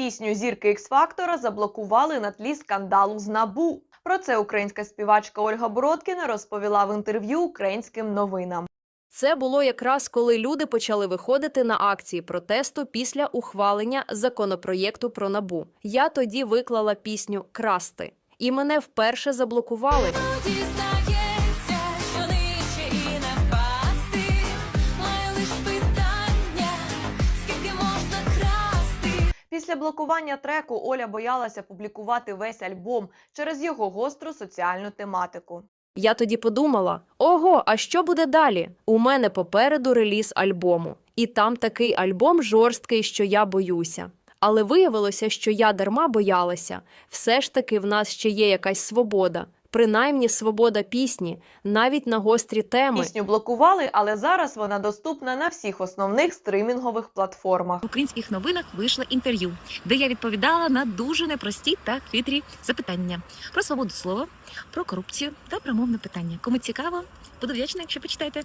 Пісню зірки X-Factor заблокували на тлі скандалу з набу. Про це українська співачка Ольга Бородкіна розповіла в інтерв'ю українським новинам. Це було якраз коли люди почали виходити на акції протесту після ухвалення законопроєкту про набу. Я тоді виклала пісню Красти, і мене вперше заблокували. Після блокування треку Оля боялася публікувати весь альбом через його гостру соціальну тематику. Я тоді подумала: ого, а що буде далі? У мене попереду реліз альбому, і там такий альбом жорсткий, що я боюся. Але виявилося, що я дарма боялася. Все ж таки в нас ще є якась свобода, принаймні свобода пісні, навіть на гострі теми. Пісню блокували, але зараз вона доступна на всіх основних стримінгових платформах. В українських новинах вийшло інтерв'ю, де я відповідала на дуже непрості та хитрі запитання про свободу слова, про корупцію та про мовне питання. Кому цікаво, буду вдячна, якщо почитаєте.